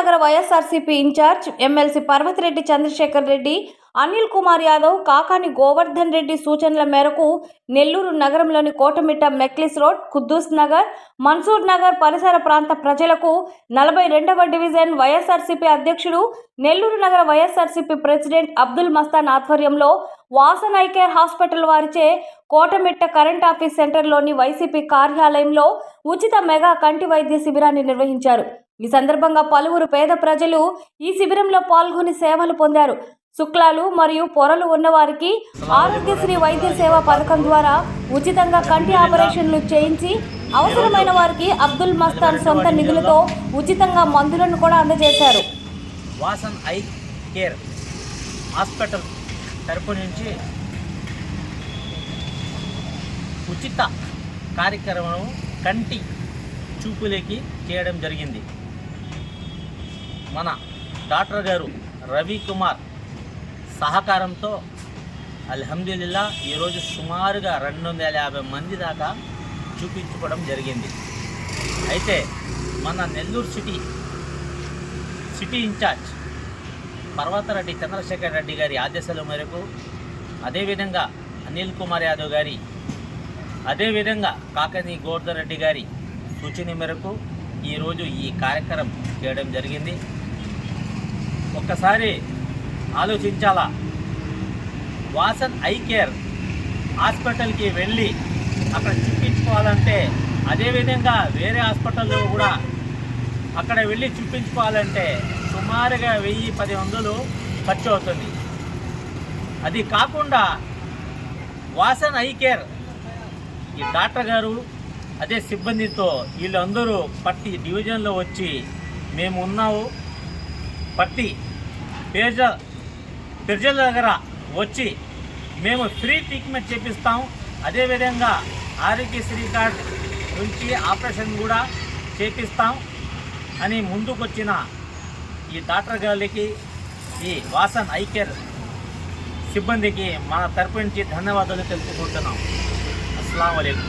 నగర YSRCP incharge MLC Parvathireddy Chandrasekhar Reddy Anil Kumar Yadav Kakani Govardhan Reddy సూచనల మేరకు నెల్లూరు నగరంలోని కోటమిట్ట మెక్లిస్ రోడ్ కుద్దూస్ నగర్ మన్సూర్ నగర్ పరిసర ప్రాంత ప్రజలకు నలభై రెండవ డివిజన్ వైఎస్ఆర్సీపీ అధ్యక్షుడు నెల్లూరు నగర వైఎస్ఆర్సీపీ ప్రెసిడెంట్ అబ్దుల్ మస్తాన్ ఆధ్వర్యంలో వాసన్ ఐకేర్ హాస్పిటల్ వారిచే కోటమిట్ట కరెంట్ ఆఫీస్ సెంటర్లోని వైసీపీ కార్యాలయంలో ఉచిత మెగా కంటి వైద్య శిబిరాన్ని నిర్వహించారు. ఈ సందర్భంగా పలువురు పేద ప్రజలు ఈ శిబిరంలో పాల్గొని సేవలు పొందారు. శుక్లాలు మరియు పొరలు ఉన్నవారికి ఆరోగ్యశ్రీ వైద్య సేవ పథకం ద్వారా ఉచితంగా కంటి ఆపరేషన్లు చేయించి అవసరమైన వారికి అబ్దుల్ మస్తాన్ సొంత నిధులతో ఉచితంగా మందులను కూడా అందజేశారు. వాసన్ ఐ కేర్ హాస్పిటల్ తరపు నుంచి ఉచిత కార్యక్రమం కంటి చూపులకి చేయడం జరిగింది. మన డాక్టర్ గారు రవి కుమార్ సహకారంతో అల్హమ్దుల్లా ఈరోజు సుమారుగా రెండు వందల యాభై మంది దాకా చూపించుకోవడం జరిగింది. అయితే మన Nellore city city incharge Parvathareddy Chandrasekhar Reddy గారి ఆదేశాల మేరకు అదేవిధంగా అనిల్ కుమార్ యాదవ్ గారి అదేవిధంగా కాకని గోవర్ధన్ రెడ్డి గారి సూచన మేరకు ఈరోజు ఈ కార్యక్రమం చేయడం జరిగింది. ఒక్కసారి ఆలోచించాలా? వాసన్ ఐ కేర్ హాస్పిటల్కి వెళ్ళి అక్కడ చూపించుకోవాలంటే అదేవిధంగా వేరే హాస్పిటల్లో కూడా అక్కడ వెళ్ళి చూపించుకోవాలంటే సుమారుగా వెయ్యి పది వందలు ఖర్చు అవుతుంది. అది కాకుండా వాసన్ ఐ కేర్ ఈ డాక్టర్ గారు అదే సిబ్బందితో వీళ్ళందరూ పట్టి డివిజన్లో వచ్చి మేము ఉన్నాము. పట్టి పేజ ప్రజల దగ్గర వచ్చి మేము ఫ్రీ ట్రీట్మెంట్ చేపిస్తాం. అదేవిధంగా ఆరోగ్యశ్రీ కార్డ్ నుంచి ఆపరేషన్ కూడా చేపిస్తాం అని ముందుకొచ్చిన ఈ డాక్టర్ గారికి ఈ వాసన్ ఐ కేర్ సిబ్బందికి మన తరపు నుంచి ధన్యవాదాలు తెలుపుకుంటున్నాం. అస్సలం అయికం